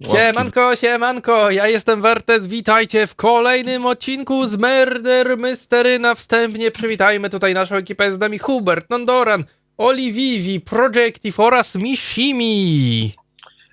Siemanko, siemanko, ja jestem Wertes, witajcie w kolejnym odcinku z Murder Mystery. Na wstępnie przywitajmy tutaj naszą ekipę, z nami Hubert, Nondoran, Olivivi, Projective oraz Mishimi.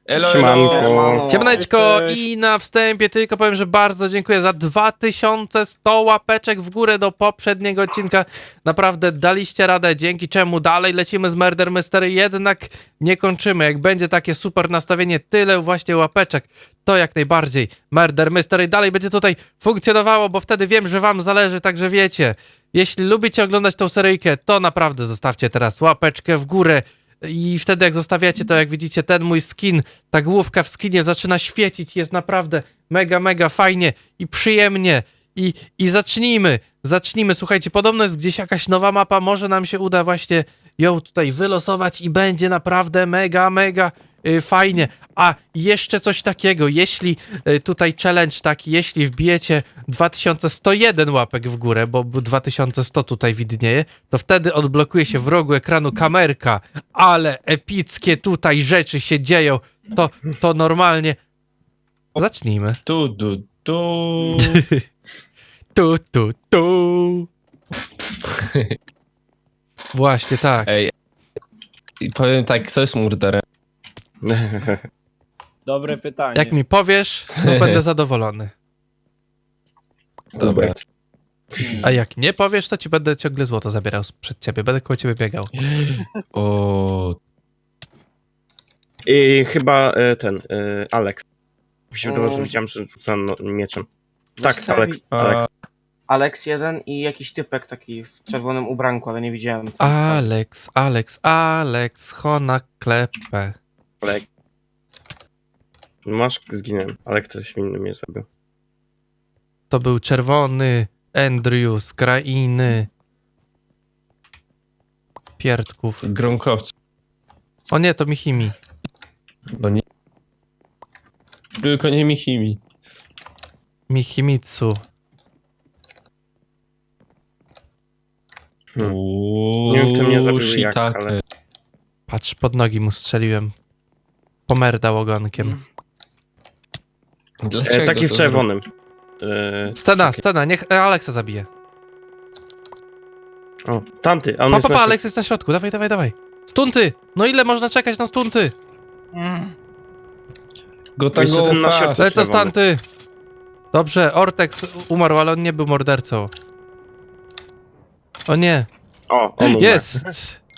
Elo, Siemanko. Siemaneczko i na wstępie tylko powiem, że bardzo dziękuję za 2100 łapeczek w górę do poprzedniego odcinka. Naprawdę daliście radę, dzięki czemu dalej lecimy z Murder Mystery, jednak nie kończymy. Jak będzie takie super nastawienie, tyle właśnie łapeczek, to jak najbardziej Murder Mystery dalej będzie tutaj funkcjonowało, bo wtedy wiem, że wam zależy, także wiecie. Jeśli lubicie oglądać tą seryjkę, to naprawdę zostawcie teraz łapeczkę w górę. I wtedy jak zostawiacie, to jak widzicie, ten mój skin, ta główka w skinie zaczyna świecić, jest naprawdę mega, mega fajnie i przyjemnie. I, I zacznijmy, zacznijmy. Słuchajcie, podobno jest gdzieś jakaś nowa mapa, może nam się uda właśnie ją tutaj wylosować i będzie naprawdę mega, mega fajnie. A jeszcze coś takiego, jeśli y, tutaj challenge taki, jeśli wbijecie 2101 łapek w górę, bo 2100 tutaj widnieje, to wtedy odblokuje się w rogu ekranu kamerka, ale epickie tutaj rzeczy się dzieją, to, to normalnie... Zacznijmy. Tu, tu, tu. Tu, tu, tu. Właśnie tak. Ej. Powiem tak, kto jest murderem? Dobre pytanie. Jak mi powiesz, to będę zadowolony. Dobra. A jak nie powiesz, to ci będę ciągle złoto zabierał przed ciebie. Będę koło ciebie biegał. O, I chyba e, ten, e, Alex. Mi się wydawało, że widziałem, że rzucam no, mieczem. Tak, Alex, Alex. Alex jeden i jakiś typek taki w czerwonym ubranku, ale nie widziałem. Alex, Alex, Alex, hona klepę. Alex. Masz, zginąłem, ale ktoś inny mnie zabił. To był czerwony Andrew z krainy pierdków. gronkowcy. O nie, to Michimi. No nie. Tylko nie Michimi. Michimitsu. Hmm. Uuu, Nie wiem, kto mnie zabił i jak, shiitake. ale- Patrz, pod nogi mu strzeliłem. Pomerdał ogonkiem. Dlaczego E, taki w to czerwonym. E, Scena, scena, niech Alexa zabije. o, tamty, a on Pa, jest pa, na pa, środku. Alex jest na środku, dawaj, dawaj, dawaj. Stunty! No ile można czekać na stunty? Go Jeszcze ten na środku. Czerwony. stanty! Dobrze, Ortex umarł, ale on nie był mordercą. O nie, O, on umarł. jest!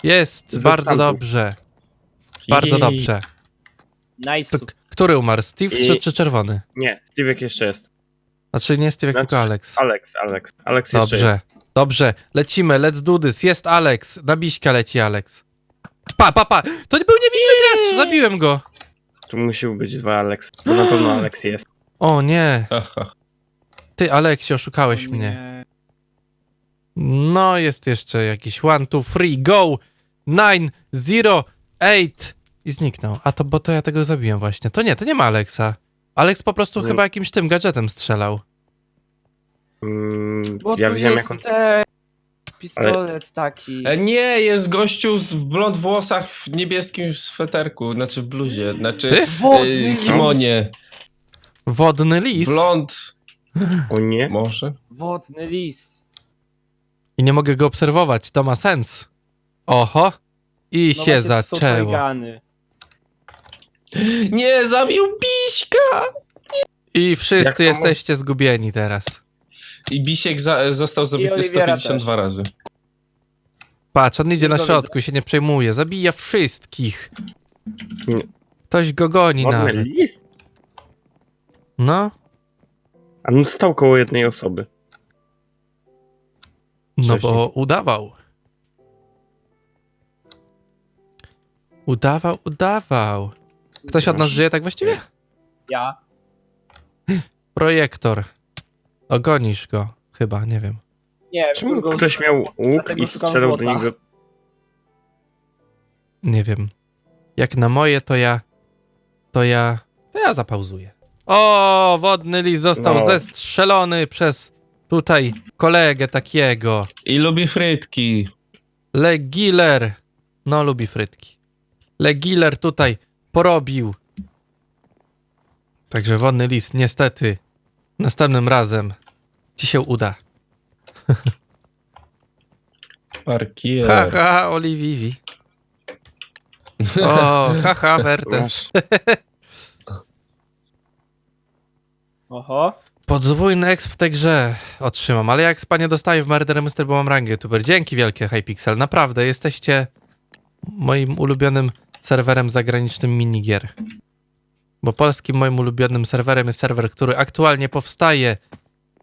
Jest, Ze bardzo dobrze, bardzo dobrze. Nice. To, który umarł, Steve I- czy, czy czerwony? Nie, Steve'ek jeszcze jest. Znaczy nie Steve, Znaczy- tylko Alex. Alex, Alex. Alex jeszcze jest. Dobrze, dobrze, lecimy, let's do this. Jest Alex, na biśka leci Alex. Pa, pa, pa, to nie był niewinny gracz, zabiłem go. Tu musiał być dwa Alex, bo na pewno Alex jest. O nie, ty Aleksie, oszukałeś O mnie. nie. No, jest jeszcze jakiś one, two, three, go! Nine, zero, eight! I zniknął. A to, bo to ja tego zabiłem właśnie. To nie, to nie ma Alexa. Alex po prostu Nie. chyba jakimś tym gadżetem strzelał. Mm, Bo ja tu widziałem jest jak on... pistolet taki. E, nie, jest gościu z w blond włosach w niebieskim sweterku, znaczy w bluzie, znaczy Ty? Wodny e, lis. kimonie. Wodny lis. Blond, O nie? może? Wodny lis. I nie mogę go obserwować, to ma sens. Oho. I No się właśnie, to są zaczęło. Trojgany. Nie, zabił Biśka! I Jak wszyscy jesteście zgubieni teraz. I Bisiek za, został zabity Oliwiera 152 razy. Patrz, on idzie na Zgodzę. środku i się nie przejmuje. Zabija wszystkich. Nie. Ktoś go goni nawet. No, A on stał koło jednej osoby. no Wcześniej. bo udawał. Udawał, udawał. Ktoś od nas żyje tak właściwie? Ja. Projektor. Ogonisz go. Chyba, nie wiem. Nie, Czemu go- ktoś miał łuk dlatego i szukam strzelał do złota. niego? Nie wiem. Jak na moje, to ja... To ja... To ja zapauzuję. O, wodny lis został No. zestrzelony przez tutaj kolegę takiego. I lubi frytki. Legiler. No, lubi frytki. Legiler tutaj porobił. Także wodny list, niestety, następnym razem ci się uda. Parkier. Ha, ha, Olivivi. O, ha, ha, Vertes. Masz. Oho. Podwójny exp w tej grze otrzymam, ale jak nie dostaję w Murder Mystery, bo mam rangę youtuber. Dzięki wielkie, Hypixel. Naprawdę, jesteście moim ulubionym serwerem zagranicznym minigier. Bo polskim moim ulubionym serwerem jest serwer, który aktualnie powstaje.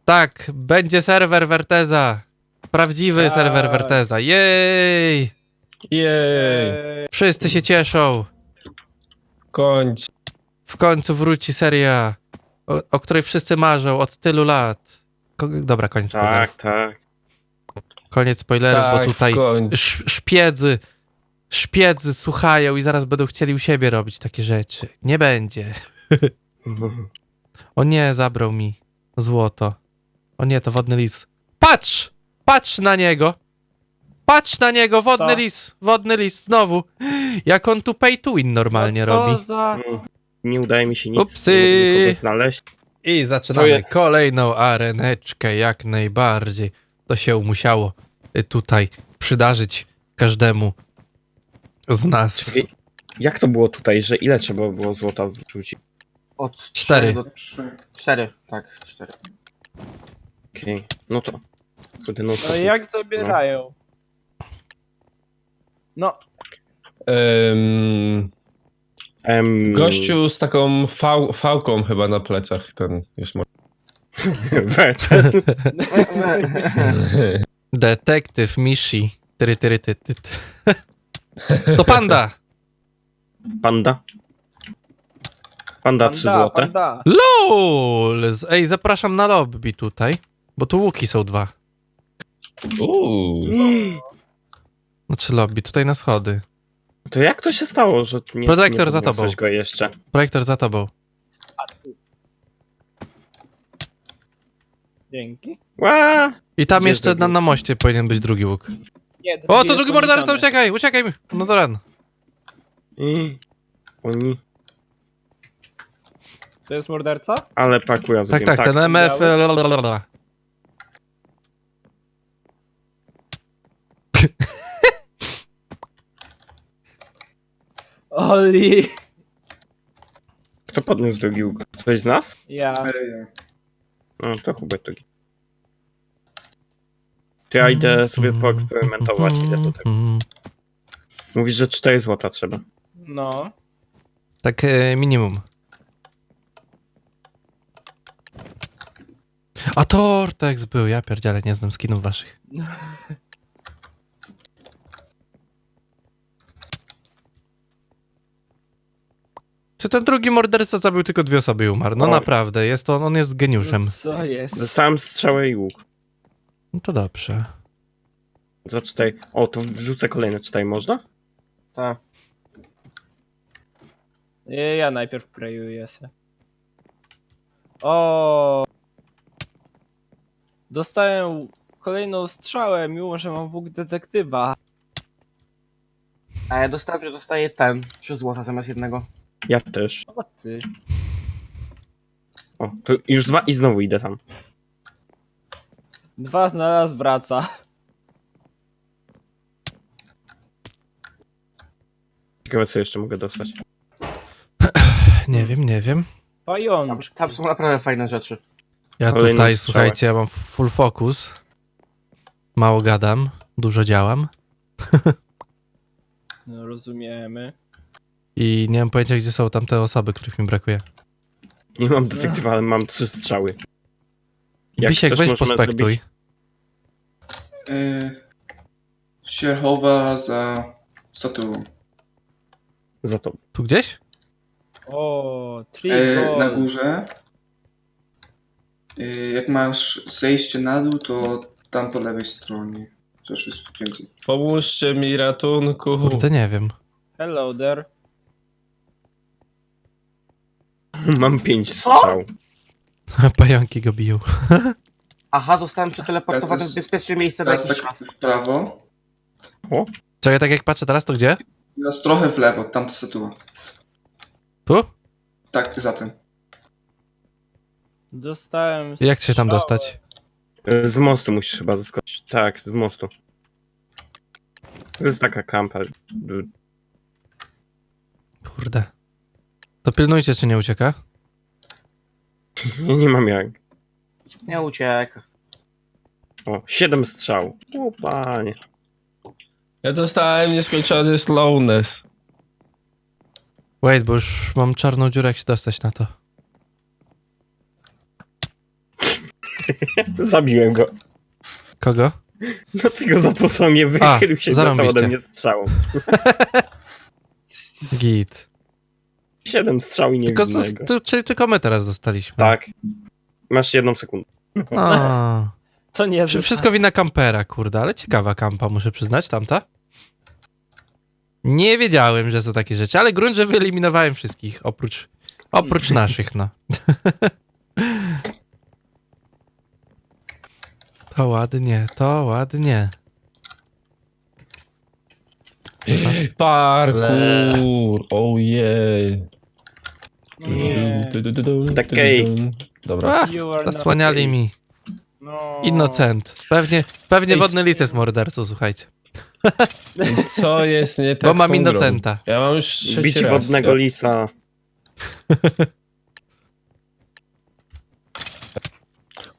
Tak, będzie serwer Verteza. Prawdziwy Tak. serwer Verteza. Jej! Jej, Wszyscy się cieszą. kończ. W końcu wróci seria, o, o której wszyscy marzą od tylu lat. Ko dobra, koniec spoilerów. Tak, tak. Koniec spoilerów, tak, bo tutaj kończ. sz szpiedzy, szpiedzy słuchają i zaraz będą chcieli u siebie robić takie rzeczy. Nie będzie. O nie, zabrał mi złoto. O nie, to wodny lis. Patrz! Patrz na niego! Patrz na niego, wodny Co? lis! Wodny lis, znowu! Jak on tu pay to win normalnie no co robi. za... Nie udaje mi się nic Upsy. nikogo znaleźć. I Co zaczynamy je- kolejną areneczkę, jak najbardziej. To się musiało y, tutaj przydarzyć każdemu z nas. Czekaj, Jak to było tutaj, że ile trzeba było złota wrzucić? Od Cztery. 3 do 4, tak, 4. Okej, no to. Kurde, no, No to- jak zabierają? No, Em, Em, gościu z taką fał, fałką chyba na plecach, ten jest. Wertes. Detektyw Mishi. Tyry, tyry, ty, ty, ty. To panda! Panda. Panda 3 panda, złote. panda. LOL! Ej, zapraszam na lobby tutaj, bo tu łuki są dwa. Uuu. Znaczy lobby, tutaj na schody. To jak to się stało, że nie Protektor nie za tobą. podniosłeś go jeszcze? Projektor za tobą. Dzięki. Ła! I tam Gdzie jeszcze na, na moście powinien być drugi łuk. Nie, O, to jest drugi morderca, podniesiony. uciekaj, uciekaj! No to ran. Ej, Oni, To jest morderca? ale pakuja Tak, zrobiłem. tak, ten MF... biały. lalalala. Oli! Kto podniósł drugi łuk? Ktoś z nas? Ja. No to chyba drugi. To ja idę sobie poeksperymentować, ile to tak. Mówisz, że 4 złota trzeba. No. Tak e, minimum. A Tortex był, ja pierdzielę, nie znam skinów waszych. Czy ten drugi morderca zabił tylko dwie osoby i umarł? No naprawdę, jest on, on jest geniuszem. No co jest? Dostałem strzałę i łuk. No to dobrze. Za 4. O, to wrzucę kolejne 4, można? Tak. Ja, ja najpierw prejuję się. O. Dostałem kolejną strzałę, mimo że mam Bóg detektywa. A ja dostałem, że dostaję ten, 3 złota zamiast jednego. Ja też. O ty. O, to już dwa i znowu idę tam. Dwa znalazł, wraca. Ciekawe, co jeszcze mogę dostać. Nie wiem, nie wiem. Tam, Pajączki. tam są naprawdę fajne rzeczy. Ja Kolejną tutaj, strzałę. słuchajcie, ja mam full focus. Mało gadam, dużo działam. No, rozumiemy. I nie mam pojęcia, gdzie są tamte osoby, których mi brakuje. Nie mam detektywa, ale mam trzy strzały. Jak Bisiek, chcesz, weź pospektuj. zrobić- Y, się chowa za, za tyłu. Za to. Tu gdzieś? O, Y, trigo. na górze. Y, jak masz zejście na dół, to tam po lewej stronie. Coś jest więcej. Pomóżcie mi, ratunku. Kurde, nie wiem. Hello there. Mam pięć strzał. Pająki go biją. Aha, zostałem przeteleportowany Teraz w bezpieczne miejsce na Teraz jakiś tak czas. w prawo. Czekaj, tak jak patrzę teraz, to gdzie? Teraz trochę w lewo, tamta statua. Tu? Tak, za tym. Dostałem Jak się tam strzałę. dostać? Z mostu musisz chyba zaskoczyć. Tak, z mostu. To jest taka kampa. Kurde. To pilnujcie, czy nie ucieka. Nie, nie mam jak. Nie ucieka. O, siedem strzał. O, panie. Ja dostałem nieskończony slowness. Wait, bo już mam czarną dziurę, jak się dostać na to. Zabiłem go. Kogo? No tego za posłanie wychylił się dostał zarąbiście. ode mnie strzałą. Git. Siedem strzał i Tylko, niewidzinego. zos- tu, czyli tylko my teraz zostaliśmy. Tak. Masz jedną sekundę. A. To nie Wszy- Wszystko wina kampera, kurde, ale ciekawa kampa, muszę przyznać, tamta. Nie wiedziałem, że są takie rzeczy, ale grunt, że wyeliminowałem wszystkich, oprócz, oprócz naszych, no. To ładnie, to ładnie. Parkour! Ojej. Nie. Takiej. Dobra. A, You are not zasłaniali mi. No. Innocent. Pewnie, pewnie Ej, wodny lis jest mordercą, słuchajcie. Co jest nie tak Bo z mam tą grą? innocenta. Ja mam już Bić raz. wodnego lisa.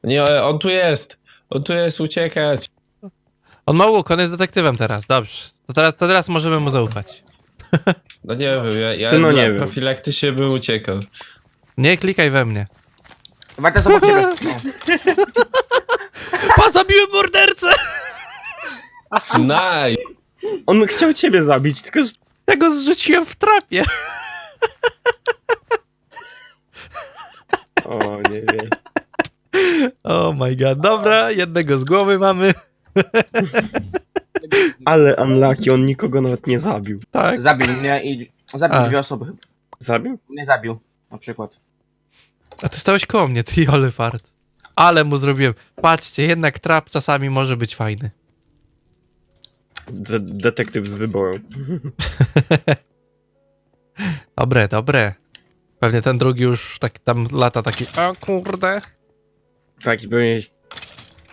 Nie, on tu jest. On tu jest, uciekać. On ma łuk, on jest detektywem teraz, dobrze. To teraz, to teraz możemy mu zaufać. No nie wiem, ja, ja Ty, no dla nie wiem. profilaktycznie bym uciekał. Nie klikaj we mnie. Warto są ciebie. No. Pa, zabiłem mordercę! Naj! On chciał ciebie zabić, tylko że... Ja go zrzuciłem w trapie. O, nie wiem. Oh my god, dobra, jednego z głowy mamy. Ale unlucky, on nikogo nawet nie zabił. Tak. Zabił mnie i... Zabił A. dwie osoby. Zabił? Mnie zabił, na przykład. A ty stałeś koło mnie, ty ale fart. Ale mu zrobiłem. Patrzcie, jednak trap czasami może być fajny. De detektyw z wyboru. Dobre, dobre. Pewnie ten drugi już tak tam lata taki. O kurde. Tak, i pewnie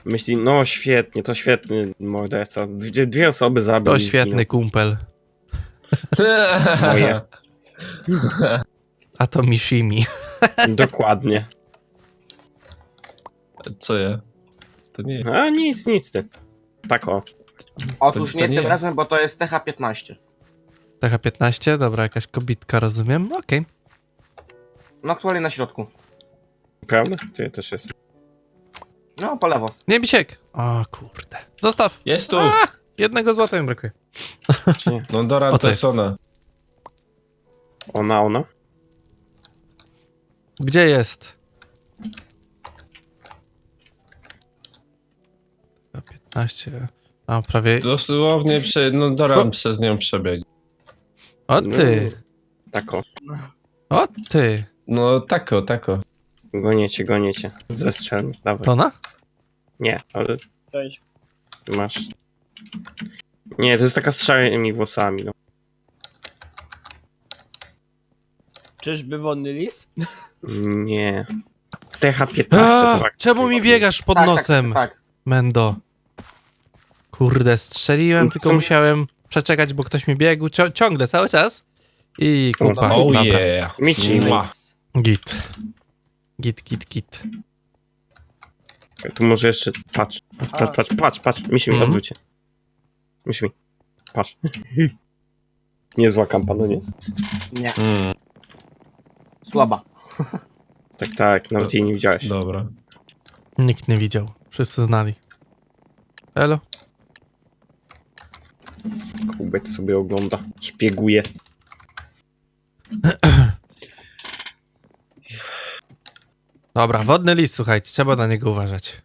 myśli, no świetnie, to świetny morderca. Dwie, dwie osoby zabił. To świetny kumpel. Moje. A to Mishimi. Dokładnie. Co ja? To nie. A nic, nic ty. Tak o. Otóż To- nie to nie tym razem, bo to jest TH15. TH15, dobra, jakaś kobitka, rozumiem. Okej. No aktualnie na środku. Prawda? Ty też jest. No, po lewo. Nie bisiek. O kurde. Zostaw. Jest tu! Jednego złota mi brakuje. Czy nie? No Dora O, to jest. Tessona. Ona, ona? Gdzie jest? To 15. A prawie. Dosłownie prze... no Dora O. przez nią przebiegł. O ty. Tak o. O ty. No tako, tako. Goniecie, goniecie. Ze strzelmy. Dawaj. To ona? Nie, ale Cześć. masz. Nie, to jest taka z szarymi włosami. No. Czyżby wodny lis? Nie. TH15 to tak. czemu mi biegasz pod tak, nosem, Tak, tak, Mendo? Kurde, strzeliłem, tylko musiałem przeczekać, bo ktoś mi biegł cio- ciągle, cały czas. I kupa. Oh Dobra. yeah. Michi. Mua. Git. Git, git, git. Tu może jeszcze. Patrz. Patrz, patrz, patrz, patrz, patrz. Misi mi Mhm. odwróć się. Misi mi. Patrz. Niezła kampa, no nie? nie. Mm, Słaba. Tak, tak, nawet jej nie widziałeś. dobra. Nikt nie widział. Wszyscy znali. Elo? Kubek sobie ogląda. Szpieguje. Dobra, wodny list, słuchajcie, trzeba na niego uważać.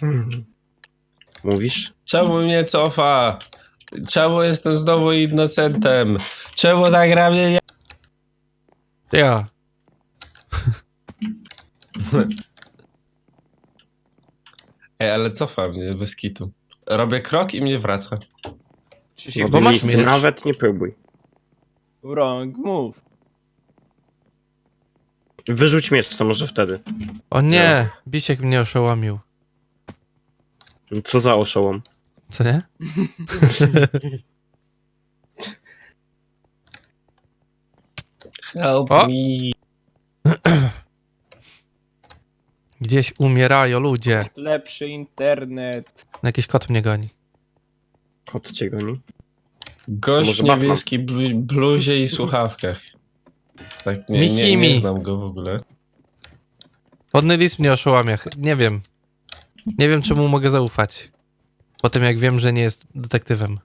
Hmm. Mówisz? Czemu mnie cofa? Czemu jestem znowu innocentem? Czemu tak gra mnie nie... Ja. Ej, ale cofa mnie bez kitu. Robię krok i mnie wraca. No bo bo masz miecz. Nawet nie próbuj. Wrong move. Wyrzuć miecz, to może wtedy. O nie, Bisiek mnie oszołomił. Co za oszołom. Co nie? Help O! me. Gdzieś umierają ludzie. Lepszy internet. Jakiś kot mnie goni. Kot cię goni. Gość Może w Batman? niebieskiej blu- bluzie i słuchawkach. Tak, nie, nie, Michimi. nie znam go w ogóle. Podny list mnie oszołamia. ch- Nie wiem. Nie wiem, czemu mogę zaufać. Po tym, jak wiem, że nie jest detektywem.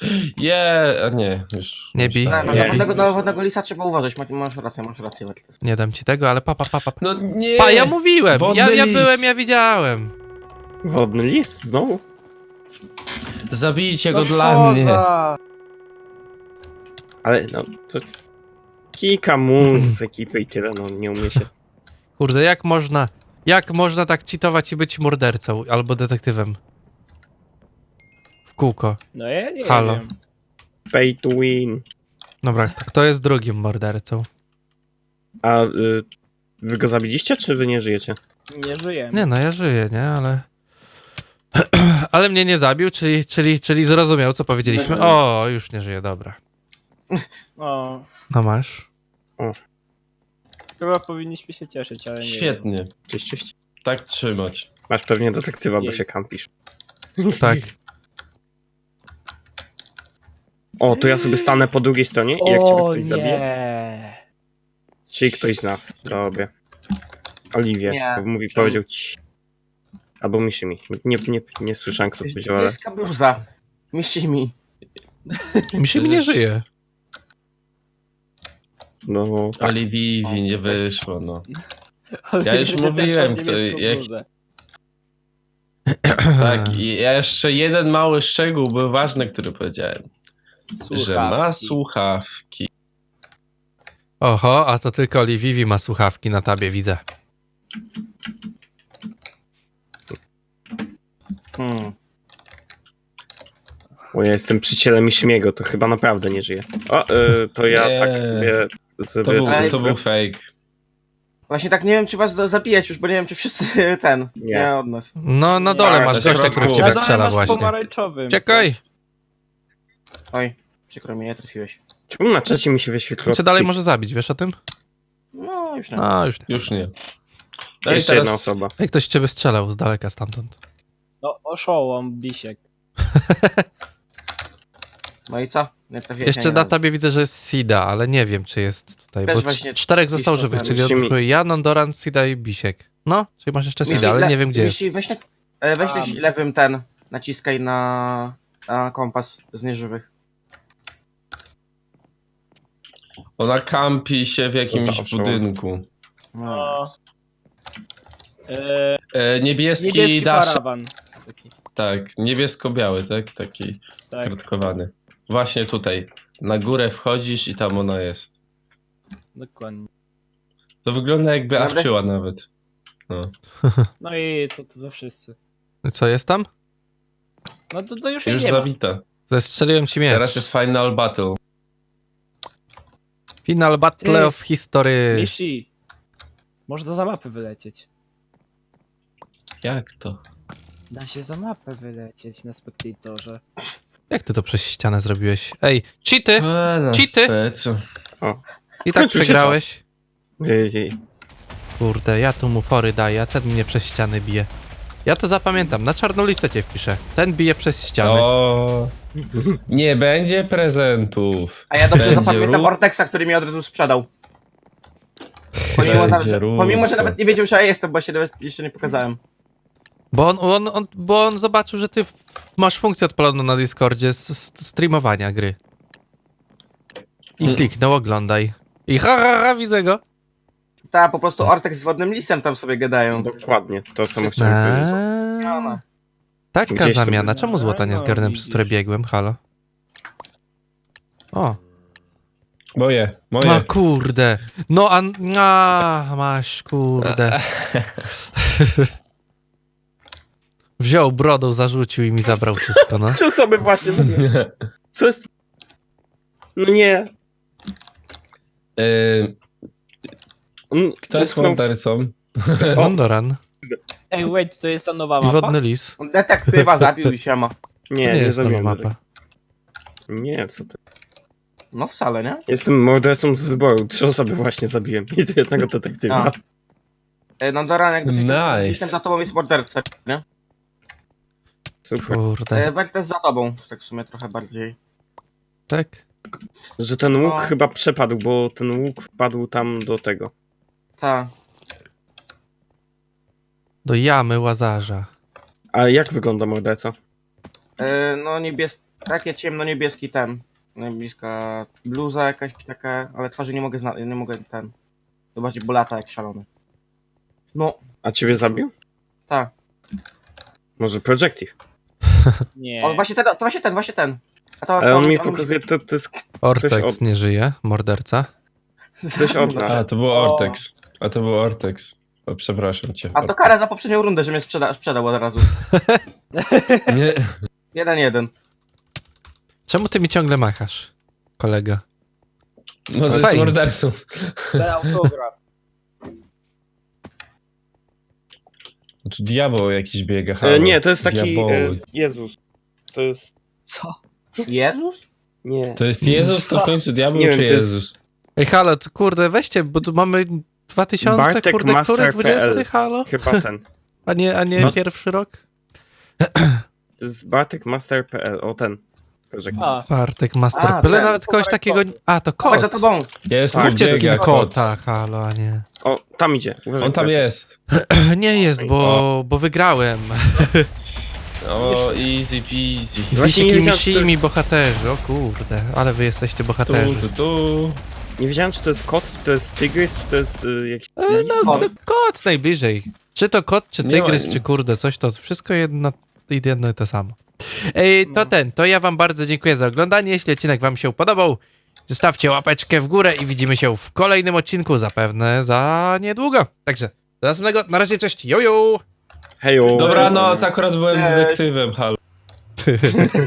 Je, a nie, już. Nie bij. Na, Nie. na, wodnego, na wodnego lisa trzeba uważać, masz, masz rację, masz rację. Wertes. Nie dam ci tego, ale pa, pa, pa, pa. pa. No nie! Pa, ja mówiłem! Wodny Ja, ja lis. byłem, ja widziałem. Wodny list znowu? Zabijcie go No dla co mnie. za- Ale no, to... Kika mu z ekipy i tyle, no nie umie się. Kurde, jak można... Jak można tak cheatować i być mordercą albo detektywem? W kółko. No ja nie Halo. wiem. Pay to win. Dobra, to kto jest drugim mordercą? A y, wy go zabiliście, czy wy nie żyjecie? Nie żyjemy. Nie no, ja żyję, nie? Ale... Ale mnie nie zabił, czyli, czyli, czyli zrozumiał, co powiedzieliśmy. O, już nie żyje, dobra. O, No masz. chyba powinniśmy się cieszyć, ale nie wiem. Świetnie. Cześć, cześć. Tak trzymać. Masz pewnie detektywa, bo Jej. się kampisz. Tak. O, to ja sobie stanę po drugiej stronie i jak cię O ktoś zabije, nie. czyli ktoś z nas. Dobra. Oliwie, Nie. mówi, powiedział ci. Albo Miszymi. Nie, nie, nie słyszałem, kto powiedział, ale... Niebieska bluza. Mieści mi. Mi się nie żyje. No, tak. Oliwii nie wyszło, no. Ale Ja już mówiłem, kto- jak-. Tak, i ja jeszcze jeden mały szczegół był ważny, który powiedziałem. Że ma Słuchawki. słuchawki. Oho, a to tylko Olivivi ma słuchawki na tabie, widzę. Hmm. Bo ja jestem przyjacielem Miszymiego, to chyba naprawdę nie żyje. O, y, to ja Nie. tak sobie... To był, to był fake. Właśnie tak nie wiem, czy was za- zabijać już, bo nie wiem, czy wszyscy ten. Nie. Nie, od nas. No, na dole Tak, masz gościa, który w ciebie strzela właśnie. pomarańczowym. Czekaj! Oj, przykro mi, nie trafiłeś. Czemu na czacie mi się wyświetliło? Cię dalej może zabić, wiesz o tym? No, już nie. No, już nie. Już nie. I Jeszcze teraz jedna osoba. Jak ktoś w ciebie strzelał z daleka stamtąd. No, oszołom, Bisiek. No i co? Jeszcze na tabie widzę, że jest Sida, ale nie wiem, czy jest tutaj, Też bo właśnie czterech zostało żywych, tam czyli Musimy- odbrakuje ja, Nondoran, Sida i Bisiek. No, czyli masz jeszcze Sida, ale le- nie wiem gdzie jest. Jeśli weź, na, e, weź Tam. lewym ten, naciskaj na, na kompas z nieżywych. ona kampi się w jakimś Zawsze. budynku. No. No. E, E, niebieski, niebieski dasz. parawan. Taki. Tak, niebiesko-biały, tak? Taki Tak. Właśnie tutaj. Na górę wchodzisz i tam ona jest. Dokładnie. To wygląda jakby Naprawdę? awczyła nawet. No. No i to, to, to wszyscy. Co jest tam? No to, to już, jej Już nie ma. zabita. Zestrzeliłem ci miecz. Teraz jest final battle. Final Battle Ty. of History. Mishi. Można za mapę wylecieć. Jak to? Da się za mapę wylecieć na spektatorze. Jak ty to przez ścianę zrobiłeś? Ej, cheaty! A, na Cheaty? specu. I tak Skończył się przegrałeś. Kurde, ja tu mu fory daję, a ten mnie przez ściany bije. Ja to zapamiętam, na czarną listę cię wpiszę. Ten bije przez ściany. O, nie będzie prezentów. A ja dobrze Będzie zapamiętam ró- Ortexa, który mi od razu sprzedał. Pomimo, nawet, że, pomimo, że nawet nie wiedział, że ja jestem, bo ja się nawet jeszcze nie pokazałem. Bo on, on, on, bo on zobaczył, że ty masz funkcję odpaloną na Discordzie z, z streamowania gry. I Mm. kliknął, oglądaj. I ha, ha, ha, widzę go. Ta, po prostu Ortex z wodnym lisem tam sobie gadają. Dokładnie, to samo chciałem powiedzieć. Eee, taka Gdzieś sobie- zamiana. Czemu złota nie No, zgarnąłem, przez które biegłem? Halo? O, Moje, moje. ma kurde. No, a, a masz, kurde. Wziął brodą, zarzucił i mi zabrał wszystko, no. Trzy osoby właśnie. Co jest? No nie. Y, On Kto jest utknął w- mordercą? Mondoran Ej, wait, to jest ta nowa i mapa? wodny lis. On Detektywa zabił i siema. Nie, nie nie, jest nowa zabiłem. mapa. Nie, co ty. No wcale, nie? Jestem mordercą z wyboru. Trzy osoby właśnie zabiłem. I to jednego detektywa. A. E, No Doran, jakby Nice. jestem za tobą jest morderca, nie? Super. Kurde. E, Wertes za tobą, tak w sumie trochę bardziej. Tak? Że ten łuk No. chyba przepadł, bo ten łuk wpadł tam do tego. Tak. Do jamy łazarza. A jak wygląda morderca? E, No niebies... takie ciemno-niebieski ten. Niebieska bluza jakaś taka, ale twarzy nie mogę zna... nie mogę ten. Zobaczyć, bo lata jak szalony. No, A ciebie zabił? tak. Może Projective? Nie. O, właśnie ten, to właśnie ten, właśnie ten. A to, Ale on mi pokazuje, to, to jest Ortex od- nie żyje, morderca. od nas. A, to był. Ortex. A to był Ortex. O, przepraszam cię. A to kara za poprzednią rundę, że mnie sprzeda... sprzedał od razu. Nie, Jeden, jeden. Czemu ty mi ciągle machasz, kolega? może jest Fajnie. mordercą. Ten autograf. Tu diabeł jakiś biega. halo. E, nie, to jest taki e. Jezus. To jest... Co? Jezus? Nie. To jest Jezus, to w końcu diabeł wiem, czy to jest- Jezus? Ej, halo, to kurde, weźcie, bo tu mamy 2000, Bartek kurde, który Master 20, PL. halo? Chyba ten. A nie, a nie No. pierwszy rok? To jest bartekmaster.pl. O, ten. A, Bartek Master. A, Byle ten. nawet kogoś takiego... A, to Chodź za kot. tobą. Jest Tak, tu Mówcie z biega kim kot. kota, halo, a nie. O, tam idzie. Uważaj, On tam jest. Nie jest, bo, bo wygrałem. O, easy peasy. Właśnie nie wiedziałem, czy to bohaterzy, o kurde. Ale wy jesteście Tu, bohaterzy. tu, tu. Nie wiedziałem, czy to jest kot, czy to jest tygrys, czy to jest y, jakiś E, no, Kot. no, kot najbliżej. Czy to kot, czy Nie ma- tygrys, czy kurde, coś, to wszystko jedno, jedno i to samo. Ej, to ten, to ja wam bardzo dziękuję za oglądanie. Jeśli odcinek wam się podobał, zostawcie łapeczkę w górę i widzimy się w kolejnym odcinku, zapewne za niedługo. Także, do następnego, na razie, cześć, jojo! Hejo. Dobranoc, akurat byłem detektywem, halo.